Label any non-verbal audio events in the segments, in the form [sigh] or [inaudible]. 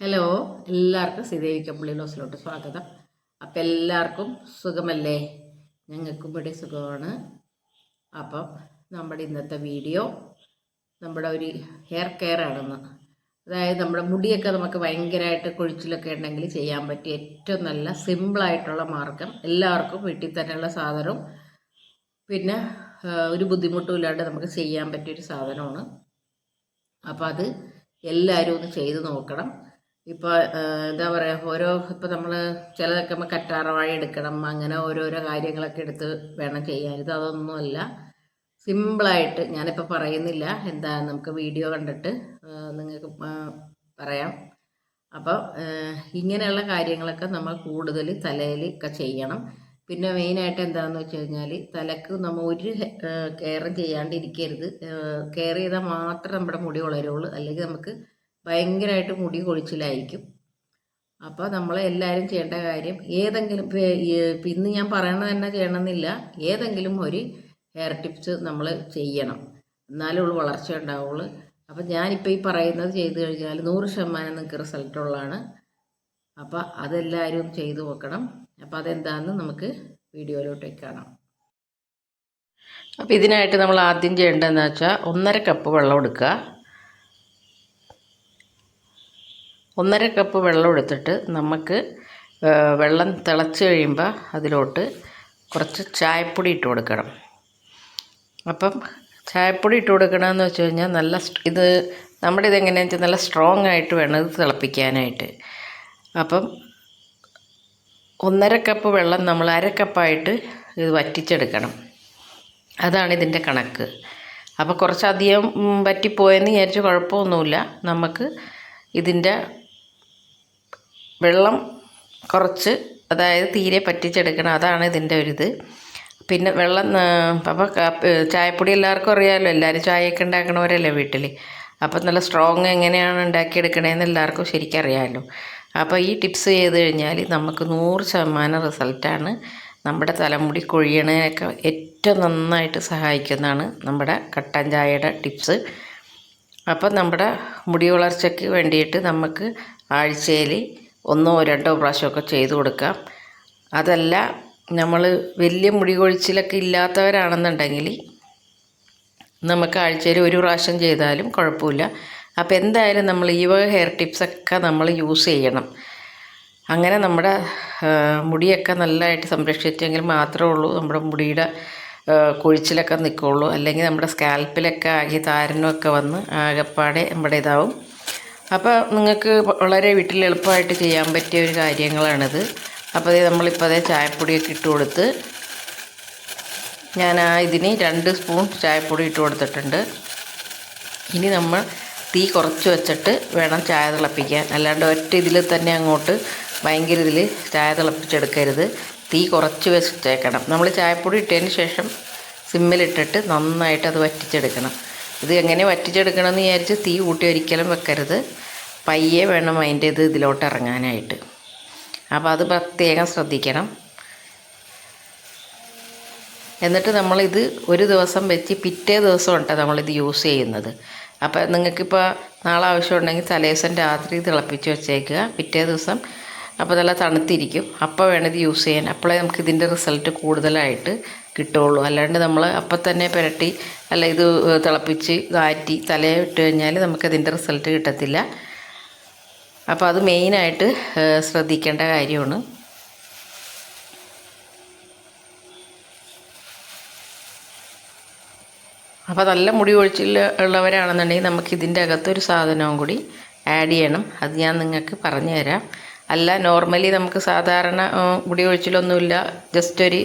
Hello എല്ലാവർക്കും ശ്രീദേവിക്കപ്പള്ളി ലോസിലോട്ട് സ്വാഗതം. അപ്പം എല്ലാവർക്കും സുഖമല്ലേ? ഞങ്ങൾക്കും ഇവിടെ സുഖമാണ്. അപ്പം നമ്മുടെ ഇന്നത്തെ വീഡിയോ നമ്മുടെ ഒരു ഹെയർ കെയർ ആണെന്ന്. അതായത് നമ്മുടെ മുടിയൊക്കെ നമുക്ക് ഭയങ്കരമായിട്ട് കൊഴിച്ചിലൊക്കെ ഉണ്ടെങ്കിൽ ചെയ്യാൻ പറ്റിയ ഏറ്റവും നല്ല സിമ്പിളായിട്ടുള്ള മാർഗം എല്ലാവർക്കും വീട്ടിൽ തന്നെയുള്ള സാധനവും. പിന്നെ ഒരു ബുദ്ധിമുട്ടും ഇല്ലാണ്ട് നമുക്ക് ചെയ്യാൻ പറ്റിയൊരു സാധനമാണ്. അപ്പോൾ അത് എല്ലാവരും ഒന്ന് ചെയ്ത് നോക്കണം. ഇപ്പോൾ എന്താ പറയുക ഓരോ ഇപ്പോൾ നമ്മൾ ചിലതൊക്കെ നമ്മൾ കറ്റാറവാഴ എടുക്കണം അങ്ങനെ ഓരോരോ കാര്യങ്ങളൊക്കെ എടുത്ത് വേണം ചെയ്യാൻ. ഇത് അതൊന്നുമല്ല. സിമ്പിളായിട്ട് ഞാനിപ്പോൾ പറയുന്നില്ല. എന്താ നമുക്ക് വീഡിയോ കണ്ടിട്ട് നിങ്ങൾക്ക് പറയാം. അപ്പോൾ ഇങ്ങനെയുള്ള കാര്യങ്ങളൊക്കെ നമ്മൾ കൂടുതൽ തലയിൽ ഒക്കെ ചെയ്യണം. പിന്നെ മെയിനായിട്ട് എന്താണെന്ന് വെച്ച് കഴിഞ്ഞാൽ തലക്ക് നമ്മൾ ഒരു കെയറും ചെയ്യാണ്ടിരിക്കരുത്. കെയർ ചെയ്താൽ മാത്രം നമ്മുടെ മുടി വളരുള്ളൂ. അല്ലെങ്കിൽ നമുക്ക് ഭയങ്കരമായിട്ട് മുടി കൊഴിച്ചിലായിരിക്കും. അപ്പോൾ നമ്മൾ എല്ലാവരും ചെയ്യേണ്ട കാര്യം ഏതെങ്കിലും ഇന്ന് ഞാൻ പറയണത് തന്നെ ചെയ്യണമെന്നില്ല. ഏതെങ്കിലും ഒരു ഹെയർ ടിപ്സ് നമ്മൾ ചെയ്യണം. എന്നാലേ ഉള്ളൂ വളർച്ച ഉണ്ടാവുള്ളൂ. അപ്പം ഞാനിപ്പോൾ ഈ പറയുന്നത് ചെയ്തു കഴിഞ്ഞാൽ നൂറ് ശതമാനം നിങ്ങൾക്ക് റിസൾട്ടുള്ളതാണ് അപ്പോൾ അതെല്ലാവരും ചെയ്തു നോക്കണം. അപ്പോൾ അതെന്താണെന്ന് നമുക്ക് വീഡിയോയിലോട്ടേക്ക് കാണാം. അപ്പോൾ ഇതിനായിട്ട് നമ്മൾ ആദ്യം ചെയ്യേണ്ടതെന്ന് വെച്ചാൽ ഒന്നര കപ്പ് വെള്ളം എടുക്കുക. ഒന്നര കപ്പ് വെള്ളം എടുത്തിട്ട് നമുക്ക് വെള്ളം തിളച്ച് കഴിയുമ്പോൾ അതിലോട്ട് കുറച്ച് ചായപ്പൊടി ഇട്ട് കൊടുക്കണം. അപ്പം ചായപ്പൊടി ഇട്ട് കൊടുക്കണമെന്ന് വെച്ച് കഴിഞ്ഞാൽ നല്ല ഇത് നമ്മുടെ ഇതെങ്ങനെയാണെന്ന് വെച്ചാൽ നല്ല സ്ട്രോങ് ആയിട്ട് വേണം ഇത് തിളപ്പിക്കാനായിട്ട്. അപ്പം ഒന്നര കപ്പ് വെള്ളം നമ്മൾ അര കപ്പായിട്ട് ഇത് വറ്റിച്ചെടുക്കണം. അതാണ് ഇതിന്റെ കണക്ക്. അപ്പോൾ കുറച്ചധികം വറ്റിപ്പോയെന്ന് വിചാരിച്ച് കുഴപ്പമൊന്നുമില്ല. നമുക്ക് ഇതിന്റെ വെള്ളം കുറച്ച് അതായത് തീരെ പറ്റിച്ചെടുക്കണം. അതാണ് ഇതിന്റെ ഒരിത്. പിന്നെ വെള്ളം അപ്പോൾ ചായപ്പൊടി എല്ലാവർക്കും അറിയാമല്ലോ എല്ലാവരും ചായയൊക്കെ ഉണ്ടാക്കണവരല്ലേ വീട്ടിൽ അപ്പം നല്ല സ്ട്രോങ് എങ്ങനെയാണ് ഉണ്ടാക്കിയെടുക്കണതെന്ന് എല്ലാവർക്കും ശരിക്കും അറിയാമല്ലോ അപ്പോൾ ഈ ടിപ്സ് ചെയ്ത് കഴിഞ്ഞാൽ നമുക്ക് നൂറ് ശതമാനം റിസൾട്ടാണ് നമ്മുടെ തലമുടി കൊഴിയണതിനൊക്കെ ഏറ്റവും നന്നായിട്ട് സഹായിക്കുന്നതാണ് നമ്മുടെ കട്ടൻ ചായയുടെ ടിപ്സ് അപ്പം നമ്മുടെ മുടി വളർച്ചയ്ക്ക് വേണ്ടിയിട്ട് നമുക്ക് ആഴ്ചയിൽ ഒന്നോ രണ്ടോ പ്രാവശ്യമൊക്കെ ചെയ്തു കൊടുക്കാം. അതല്ല നമ്മൾ വലിയ മുടി കൊഴിച്ചിലൊക്കെ ഇല്ലാത്തവരാണെന്നുണ്ടെങ്കിൽ നമുക്ക് ആഴ്ചയിൽ ഒരു പ്രാവശ്യം ചെയ്താലും കുഴപ്പമില്ല. അപ്പോൾ എന്തായാലും നമ്മൾ ഈ വക ഹെയർ ടിപ്സൊക്കെ നമ്മൾ യൂസ് ചെയ്യണം. അങ്ങനെ നമ്മുടെ മുടിയൊക്കെ നല്ലതായിട്ട് സംരക്ഷിച്ചെങ്കിൽ മാത്രമേ ഉള്ളൂ നമ്മുടെ മുടിയുടെ കൊഴിച്ചിലൊക്കെ നിൽക്കുള്ളൂ അല്ലെങ്കിൽ നമ്മുടെ സ്കാൽപ്പിലൊക്കെ ആകെ താരനൊക്കെ വന്ന് ആകെപ്പാടെ നമ്മുടെ ഇതാവും അപ്പോൾ നിങ്ങൾക്ക് വളരെ വീട്ടിൽ എളുപ്പമായിട്ട് ചെയ്യാൻ പറ്റിയ ഒരു കാര്യങ്ങളാണിത്. അപ്പോൾ അതേ നമ്മളിപ്പോൾ അതേ ചായപ്പൊടിയൊക്കെ ഇട്ട് കൊടുത്ത് ഞാൻ ആ ഇതിന് രണ്ട് സ്പൂൺ ചായപ്പൊടി ഇട്ട് കൊടുത്തിട്ടുണ്ട്. ഇനി നമ്മൾ തീ കുറച്ച് വെച്ചിട്ട് വേണം ചായ തിളപ്പിക്കാൻ. അല്ലാണ്ട് ഒറ്റ ഇതിൽ തന്നെ അങ്ങോട്ട് ഭയങ്കര ഇതിൽ ചായ തിളപ്പിച്ചെടുക്കരുത്. തീ കുറച്ച് വെച്ചേക്കണം. നമ്മൾ ചായപ്പൊടി ഇട്ടതിന് ശേഷം സിമ്മിലിട്ടിട്ട് നന്നായിട്ട് അത് വറ്റിച്ചെടുക്കണം. ഇത് എങ്ങനെ വറ്റിച്ചെടുക്കണം എന്ന് വിചാരിച്ച് തീ കൂട്ടി ഒരിക്കലും വെക്കരുത്. പയ്യെ വേണം അതിന്റെ ഇത് ഇതിലോട്ട് ഇറങ്ങാനായിട്ട്. അപ്പോൾ അത് പ്രത്യേകം ശ്രദ്ധിക്കണം. എന്നിട്ട് നമ്മളിത് ഒരു ദിവസം വെച്ച് പിറ്റേ ദിവസം ഉണ്ട് നമ്മളിത് യൂസ് ചെയ്യുന്നത്. അപ്പോൾ നിങ്ങൾക്കിപ്പോൾ നാളെ ആവശ്യമുണ്ടെങ്കിൽ തലേദിവസം രാത്രി തിളപ്പിച്ച് വെച്ചേക്കുക. പിറ്റേ ദിവസം അപ്പോൾ നല്ല തണുത്തിരിക്കും. അപ്പോൾ വേണം ഇത് യൂസ് ചെയ്യാൻ. അപ്പോഴേ നമുക്ക് ഇതിന്റെ റിസൾട്ട് കൂടുതലായിട്ട് കിട്ടുള്ളൂ അല്ലാണ്ട് നമ്മൾ അപ്പം തന്നെ പുരട്ടി അല്ല ഇത് തിളപ്പിച്ച് കാറ്റി തലയെ ഇട്ട് കഴിഞ്ഞാൽ നമുക്കതിന്റെ റിസൾട്ട് കിട്ടത്തില്ല. അപ്പോൾ അത് മെയിനായിട്ട് ശ്രദ്ധിക്കേണ്ട കാര്യമാണ്. അപ്പോൾ നല്ല മുടി ഒഴിച്ചിൽ ഉള്ളവരാണെന്നുണ്ടെങ്കിൽ നമുക്ക് ഇതിന്റെ അകത്തൊരു സാധനവും കൂടി ആഡ് ചെയ്യണം. അത് ഞാൻ നിങ്ങൾക്ക് പറഞ്ഞു തരാം അല്ല നോർമലി നമുക്ക് സാധാരണ മുടി കൊഴിച്ചിലൊന്നുമില്ല ജസ്റ്റ് ഒരു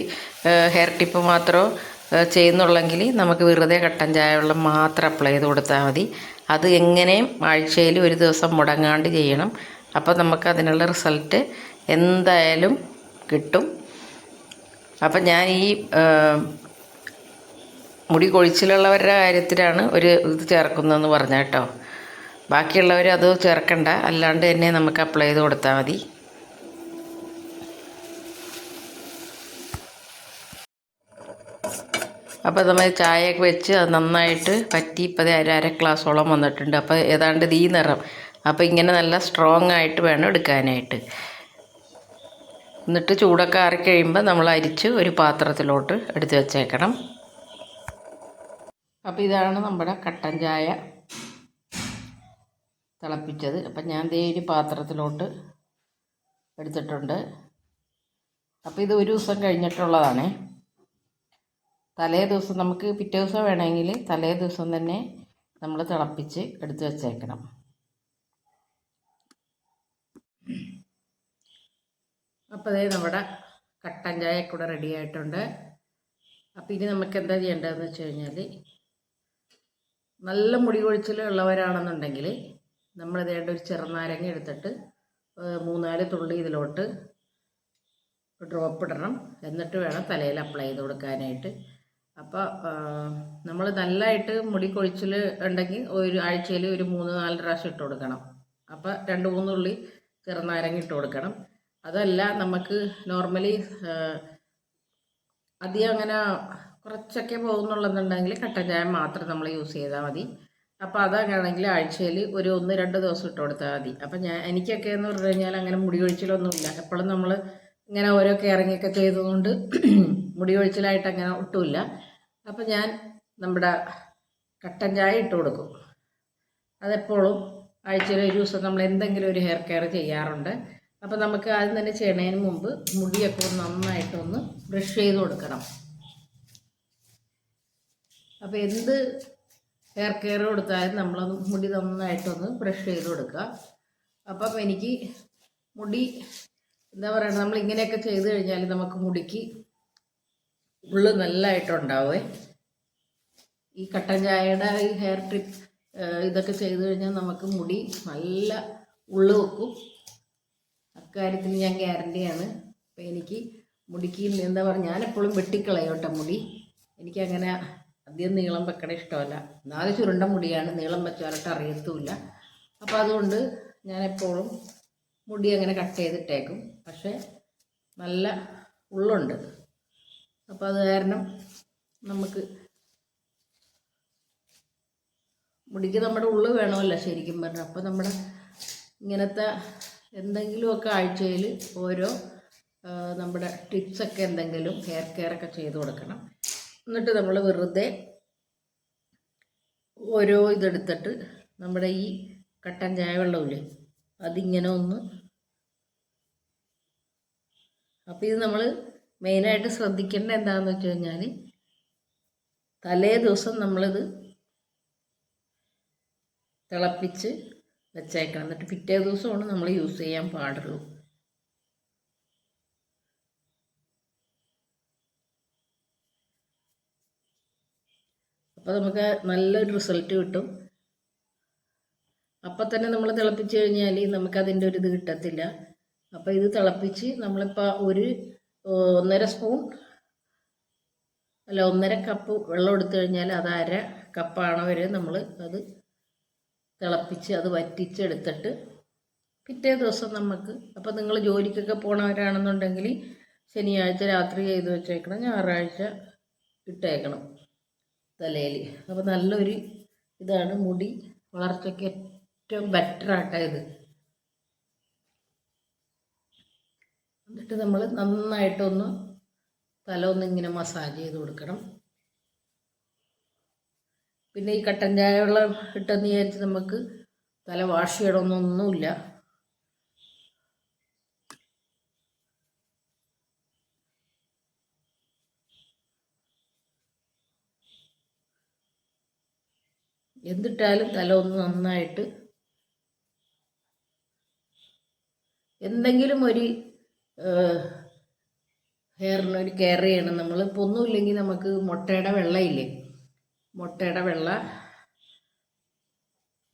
ഹെയർ ടിപ്പ് മാത്രമോ ആ, ചെയ്യുന്നുള്ളെങ്കിൽ നമുക്ക് വെറുതെ കട്ടൻ ചായ വെള്ളം മാത്രം അപ്ലൈ ചെയ്ത് കൊടുത്താൽ മതി. അത് എങ്ങനെയും ആഴ്ചയിൽ ഒരു ദിവസം മുടങ്ങാണ്ട് ചെയ്യണം. അപ്പോൾ നമുക്ക് അതിനുള്ള റിസൾട്ട് എന്തായാലും കിട്ടും. അപ്പം ഞാൻ ഈ മുടി കൊഴിച്ചിലുള്ളവരുടെ കാര്യത്തിലാണ് ഒരു ഇത് ചേർക്കുന്നതെന്ന് പറഞ്ഞ കേട്ടോ. ബാക്കിയുള്ളവർ അത് ചേർക്കണ്ട. അല്ലാണ്ട് തന്നെ നമുക്ക് അപ്ലൈ ചെയ്ത് കൊടുത്താൽ മതി. അപ്പോൾ നമ്മൾ ചായയൊക്കെ വെച്ച് അത് നന്നായിട്ട് പറ്റി. ഇപ്പോൾ അര അര ഗ്ലാസോളം വന്നിട്ടുണ്ട്. അപ്പോൾ ഏതാണ്ട് ഈ നിറം. അപ്പോൾ ഇങ്ങനെ നല്ല സ്ട്രോങ് ആയിട്ട് വേണം എടുക്കാനായിട്ട്. എന്നിട്ട് ചൂടൊക്കെ ആറിക്കഴിയുമ്പോൾ നമ്മൾ അരിച്ച് ഒരു പാത്രത്തിലോട്ട് എടുത്ത് വെച്ചേക്കണം. അപ്പോൾ ഇതാണ് നമ്മുടെ കട്ടൻ ചായ. തിളപ്പിച്ചത്. അപ്പം ഞാൻ ദേ ഒരു പാത്രത്തിലോട്ട് എടുത്തിട്ടുണ്ട്. അപ്പോൾ ഇത് ഒരു ദിവസം കഴിഞ്ഞിട്ടുള്ളതാണേ. തലേ ദിവസം നമുക്ക് പിറ്റേ ദിവസം വേണമെങ്കിൽ തലേ ദിവസം തന്നെ നമ്മൾ തിളപ്പിച്ച് എടുത്ത് വച്ചേക്കണം. അപ്പോൾ അതേ നമ്മുടെ കട്ടൻ ചായ കൂടെ റെഡി ആയിട്ടുണ്ട്. അപ്പോൾ ഇനി നമുക്ക് എന്താ ചെയ്യേണ്ടതെന്ന് വെച്ച് കഴിഞ്ഞാൽ നല്ല മുടി കൊഴിച്ചിൽ ഉള്ളവരാണെന്നുണ്ടെങ്കിൽ നമ്മൾ ഇതേണ്ട ഒരു ചെറുനാരങ്ങ എടുത്തിട്ട് മൂന്നാൽ തുള്ളി ഇതിലോട്ട് ഡ്രോപ്പ് ഇടണം എന്നിട്ട് വേണം തലയിൽ അപ്ലൈ ചെയ്ത് കൊടുക്കാനായിട്ട്. അപ്പോൾ നമ്മൾ നല്ലതായിട്ട് മുടി കൊഴിച്ചിൽ ഉണ്ടെങ്കിൽ ഒരു ആഴ്ചയിൽ ഒരു മൂന്ന് നാല് പ്രാവശ്യം ഇട്ട് കൊടുക്കണം. അപ്പോൾ രണ്ട് മൂന്ന് തുള്ളി ചെറുനാരങ്ങ ഇട്ട് കൊടുക്കണം. അതല്ല നമുക്ക് നോർമലി അധികം അങ്ങനെ കുറച്ചൊക്കെ പോകുന്നുള്ളതെന്നുണ്ടെങ്കിൽ കട്ടൻ ചായ മാത്രം നമ്മൾ യൂസ് ചെയ്താൽ മതി. അപ്പോൾ അതൊക്കെയാണെങ്കിൽ ആഴ്ചയിൽ ഒരു ഒന്ന് രണ്ട് ദിവസം ഇട്ട് കൊടുത്താൽ മതി. അപ്പം ഞാൻ എനിക്കൊക്കെ എന്ന് പറഞ്ഞു കഴിഞ്ഞാൽ അങ്ങനെ മുടി കൊഴിച്ചിലൊന്നുമില്ല. എപ്പോഴും നമ്മൾ ഇങ്ങനെ ഓരോ കെയറിങ്ങൊക്കെ ചെയ്തതുകൊണ്ട് [clears throat] മുടി കൊഴിച്ചിലായിട്ട് അങ്ങനെ ഒട്ടുമില്ല. അപ്പം ഞാൻ നമ്മുടെ കട്ടൻ ചായ ഇട്ട് കൊടുക്കും. അതെപ്പോഴും ആഴ്ചയിൽ ഒരു ദിവസം നമ്മൾ എന്തെങ്കിലും ഒരു ഹെയർ കെയർ ചെയ്യാറുണ്ട്. അപ്പം നമുക്ക് ആദ്യം തന്നെ ചെയ്യണതിന് മുമ്പ് മുടിയൊക്കെ ഒന്ന് നന്നായിട്ടൊന്ന് ബ്രഷ് ചെയ്ത് കൊടുക്കണം. അപ്പോൾ എന്ത് ഹെയർ കെയർ കൊടുത്താലും നമ്മളൊന്ന് മുടി നന്നായിട്ടൊന്ന് ബ്രഷ് ചെയ്ത് കൊടുക്കുക. അപ്പം എനിക്ക് മുടി എന്താ പറയുക നമ്മൾ ഇങ്ങനെയൊക്കെ ചെയ്ത് കഴിഞ്ഞാൽ നമുക്ക് മുടിക്ക് ഉള്ളു നല്ലതായിട്ടുണ്ടാവേ ഈ കട്ടൻ ചായയുടെ ഈ ഹെയർ ട്രിപ്പ് ഇതൊക്കെ ചെയ്ത് കഴിഞ്ഞാൽ നമുക്ക് മുടി നല്ല ഉള്ളു വെക്കും. അക്കാര്യത്തിൽ ഞാൻ ഗ്യാരണ്ടിയാണ് അപ്പം എനിക്ക് മുടിക്ക് എന്താ പറയുക ഞാനെപ്പോഴും വെട്ടിക്കളയോട്ടെ മുടി. എനിക്കങ്ങനെ അധികം നീളം വെക്കണ ഇഷ്ടമല്ല. നാല് ചുരുണ്ട മുടിയാണ്. നീളം വെച്ചാലിട്ട് അറിയത്തുമില്ല. അപ്പോൾ അതുകൊണ്ട് ഞാൻ എപ്പോഴും മുടി അങ്ങനെ കട്ട് ചെയ്തിട്ടേക്കും. പക്ഷേ നല്ല ഉള്ളുണ്ട്. അപ്പോൾ അത് കാരണം നമുക്ക് മുടിക്ക് നമ്മുടെ ഉള്ളു വേണമല്ലോ ശരിക്കും പറഞ്ഞാൽ അപ്പോൾ നമ്മുടെ ഇങ്ങനത്തെ എന്തെങ്കിലുമൊക്കെ ആഴ്ചയിൽ ഓരോ നമ്മുടെ ടിപ്സൊക്കെ എന്തെങ്കിലും ഹെയർ കെയർ ഒക്കെ ചെയ്ത് കൊടുക്കണം. എന്നിട്ട് നമ്മൾ വെറുതെ ഓരോ ഇതെടുത്തിട്ട് നമ്മുടെ ഈ കട്ടൻ ചായ വെള്ളമില്ലേ അതിങ്ങനെ ഒന്ന് അപ്പോൾ ഇത് നമ്മൾ മെയിനായിട്ട് ശ്രദ്ധിക്കേണ്ട എന്താണെന്ന് വെച്ച് കഴിഞ്ഞാൽ തലേ ദിവസം നമ്മളിത് തിളപ്പിച്ച് വെച്ചേക്കണം. എന്നിട്ട് പിറ്റേ ദിവസമാണ് നമ്മൾ യൂസ് ചെയ്യാൻ പാടുള്ളൂ. അപ്പോൾ നമുക്ക് നല്ലൊരു റിസൾട്ട് കിട്ടും. അപ്പം തന്നെ നമ്മൾ തിളപ്പിച്ച് കഴിഞ്ഞാൽ നമുക്കതിന്റെ ഒരു ഇത് കിട്ടത്തില്ല. അപ്പോൾ ഇത് തിളപ്പിച്ച് നമ്മളിപ്പോൾ ഒരു ഒന്നര സ്പൂൺ അല്ല ഒന്നര കപ്പ് വെള്ളം എടുത്തു കഴിഞ്ഞാൽ അത് അര കപ്പാണ് വരെ നമ്മൾ അത് തിളപ്പിച്ച് അത് വറ്റിച്ചെടുത്തിട്ട് പിറ്റേ ദിവസം നമുക്ക് അപ്പോൾ നിങ്ങൾ ജോലിക്കൊക്കെ പോണവരാണെന്നുണ്ടെങ്കിൽ ശനിയാഴ്ച രാത്രി ചെയ്ത് വെച്ചേക്കണം ഞായറാഴ്ച ഇട്ടേക്കണം. തലയിൽ. അപ്പോൾ നല്ലൊരു ഇതാണ് മുടി വളർച്ചയ്ക്ക് ഏറ്റവും ബെറ്ററായിട്ടാ ഇത്. എന്നിട്ട് നമ്മൾ നന്നായിട്ടൊന്ന് തല ഒന്ന് ഇങ്ങനെ മസാജ് ചെയ്ത് കൊടുക്കണം. പിന്നെ ഈ കട്ടൻ ചായ വെള്ളം ഇട്ടെന്ന് വിചാരിച്ച് നമുക്ക് തല വാഷ് ചെയ്യണമെന്നൊന്നുമില്ല എന്തിട്ടാലും തല ഒന്ന് നന്നായിട്ട് എന്തെങ്കിലും ഒരു ഹെയറിന് ഒരു കെയർ ചെയ്യണം. നമ്മൾ ഇപ്പോൾ ഒന്നുമില്ലെങ്കിൽ നമുക്ക് മുട്ടയുടെ വെള്ളയില്ലേ? മുട്ടയുടെ വെള്ള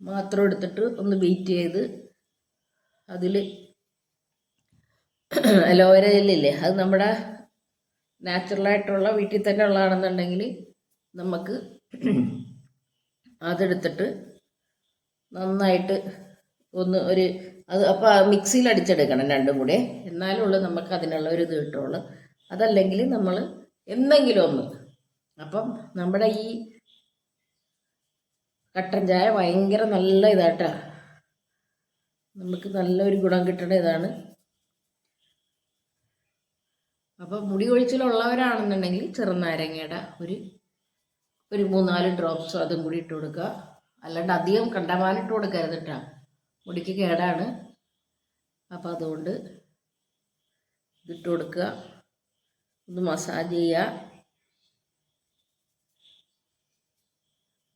മാത്രം എടുത്തിട്ട് ഒന്ന് ബീറ്റ് ചെയ്ത് അതിൽ അലോവേര ജെല്ലില്ലേ അത് നമ്മുടെ നാച്ചുറലായിട്ടുള്ള വീട്ടിൽ തന്നെ ഉള്ളതാണെന്നുണ്ടെങ്കിൽ നമുക്ക് അതെടുത്തിട്ട് നന്നായിട്ട് ഒന്ന് ഒരു അത് അപ്പോൾ മിക്സിയിൽ അടിച്ചെടുക്കണം രണ്ടും കൂടെ. എന്നാലും ഉള്ളു നമുക്ക് അതിനുള്ള ഒരു ഇത് കിട്ടുള്ളൂ. അതല്ലെങ്കിൽ നമ്മൾ എന്തെങ്കിലും ഒന്ന്. അപ്പം നമ്മുടെ ഈ കട്ടൻ ചായ ഭയങ്കര നല്ല ഇതാട്ടാ. നമുക്ക് നല്ലൊരു ഗുണം കിട്ടണ ഇതാണ്. അപ്പോൾ മുടി കൊഴിച്ചിലുള്ളവരാണെന്നുണ്ടെങ്കിൽ ചെറുനാരങ്ങയുടെ ഒരു ഒരു മൂന്നാൽ ഡ്രോപ്സ് അതും കൂടി ഇട്ട് കൊടുക്കുക. അല്ലാണ്ട് അധികം കണ്ടമാനിട്ട് കൊടുക്കരുത് കേട്ടോ മുടിക്ക് കേടാണ്. അപ്പോൾ അതുകൊണ്ട് ഇതിട്ട് കൊടുക്കുക. ഒന്ന് മസാജ് ചെയ്യുക.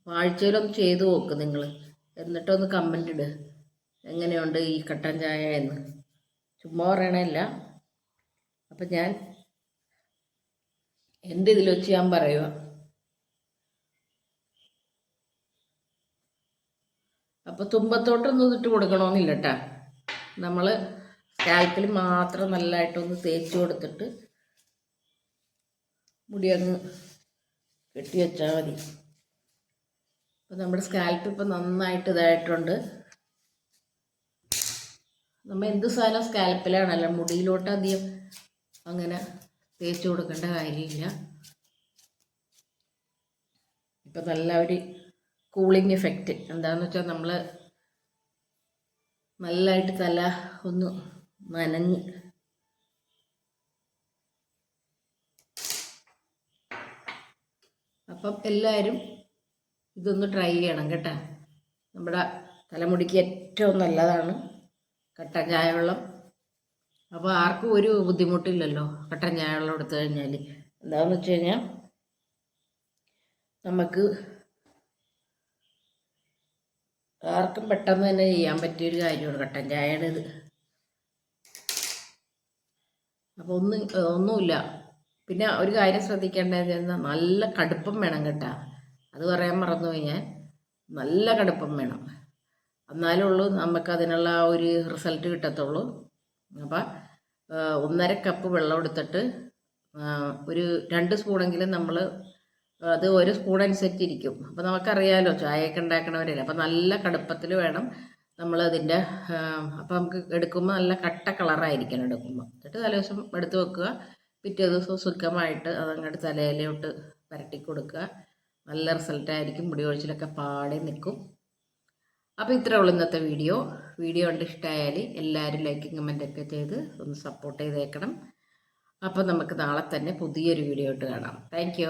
ആഴ്ചയിലൊന്ന് ചെയ്ത് നോക്ക് നിങ്ങൾ എന്നിട്ടൊന്ന് കമന്റ് ഇട്. എങ്ങനെയുണ്ട് ഈ കട്ടൻ ചായ എന്ന്. ചുമ്മാ പറയണല്ല അപ്പം ഞാൻ എന്റെ ഇതിൽ വെച്ച് ഞാൻ പറയുക അപ്പോൾ തുമ്പത്തോട്ടൊന്നും ഇട്ട് കൊടുക്കണമെന്നില്ല കേട്ടാ നമ്മൾ സ്കാൽപ്പിൽ മാത്രം നല്ലതായിട്ടൊന്ന് തേച്ച് കൊടുത്തിട്ട് മുടി അങ്ങ് കെട്ടി വെച്ചാൽ മതി. അപ്പോൾ നമ്മുടെ സ്കാൽപ്പ് ഇപ്പം നന്നായിട്ട് ഇതായിട്ടുണ്ട്. നമ്മൾ എന്ത് സാധനം സ്കാൽപ്പിലാണല്ലോ മുടിയിലോട്ട് അധികം അങ്ങനെ തേച്ച് കൊടുക്കേണ്ട കാര്യമില്ല. ഇപ്പം നല്ല ഒരു കൂളിംഗ് എഫക്റ്റ് എന്താണെന്ന് വെച്ചാൽ നമ്മൾ നല്ലതായിട്ട് തല ഒന്ന് നനഞ്ഞ്. അപ്പം എല്ലാവരും ഇതൊന്ന് ട്രൈ ചെയ്യണം കേട്ടോ. നമ്മുടെ തലമുടിക്ക് ഏറ്റവും നല്ലതാണ് കട്ടൻ ചായ വെള്ളം. അപ്പോൾ ആർക്കും ഒരു ബുദ്ധിമുട്ടില്ലല്ലോ കട്ടൻ ചായ വെള്ളം എടുത്തു കഴിഞ്ഞാൽ എന്താണെന്ന് വെച്ച് കഴിഞ്ഞാൽ നമുക്ക് ആർക്കും പെട്ടെന്ന് തന്നെ ചെയ്യാൻ പറ്റിയൊരു കാര്യമാണ് കട്ടൻ ചായയുടെ ഇത് അപ്പോൾ ഒന്നും ഒന്നുമില്ല. പിന്നെ ഒരു കാര്യം ശ്രദ്ധിക്കേണ്ടത് എന്നാൽ നല്ല കടുപ്പം വേണം കേട്ടാ. അത് പറയാൻ മറന്നുപോയി ഞാൻ. നല്ല കടുപ്പം വേണം. എന്നാലേ ഉള്ളൂ നമുക്ക് അതിനുള്ള ഒരു റിസൾട്ട് കിട്ടത്തുള്ളൂ. അപ്പം ഒന്നര കപ്പ് വെള്ളം എടുത്തിട്ട് ഒരു രണ്ട് സ്പൂണെങ്കിലും നമ്മൾ അത് ഒരു സ്പൂൺ അനുസരിച്ചിരിക്കും അപ്പോൾ നമുക്കറിയാലോ ചായയൊക്കെ ഉണ്ടാക്കണവരല്ലേ അപ്പോൾ നല്ല കടുപ്പത്തിൽ വേണം നമ്മൾ അതിന്റെ അപ്പോൾ നമുക്ക് എടുക്കുമ്പോൾ നല്ല കട്ട കളറായിരിക്കണം എടുക്കുമ്പോൾ എന്നിട്ട് തലേദിവസം എടുത്ത് വെക്കുക. പിറ്റേ ദിവസം സുഖമായിട്ട് അതങ്ങോട്ട് തലയിലോട്ട് പരട്ടി കൊടുക്കുക. നല്ല റിസൾട്ടായിരിക്കും മുടി ഒഴിച്ചിലൊക്കെ പാടി നിൽക്കും. അപ്പോൾ ഇത്രേ ഉള്ളൂ ഇന്നത്തെ വീഡിയോ. വീഡിയോ കണ്ട് ഇഷ്ടമായാൽ എല്ലാവരും ലൈക്കും കമന്റൊക്കെ ചെയ്ത് ഒന്ന് സപ്പോർട്ട് ചെയ്തേക്കണം. അപ്പോൾ നമുക്ക് നാളെ തന്നെ പുതിയൊരു വീഡിയോ ഇട്ട് കാണാം. താങ്ക്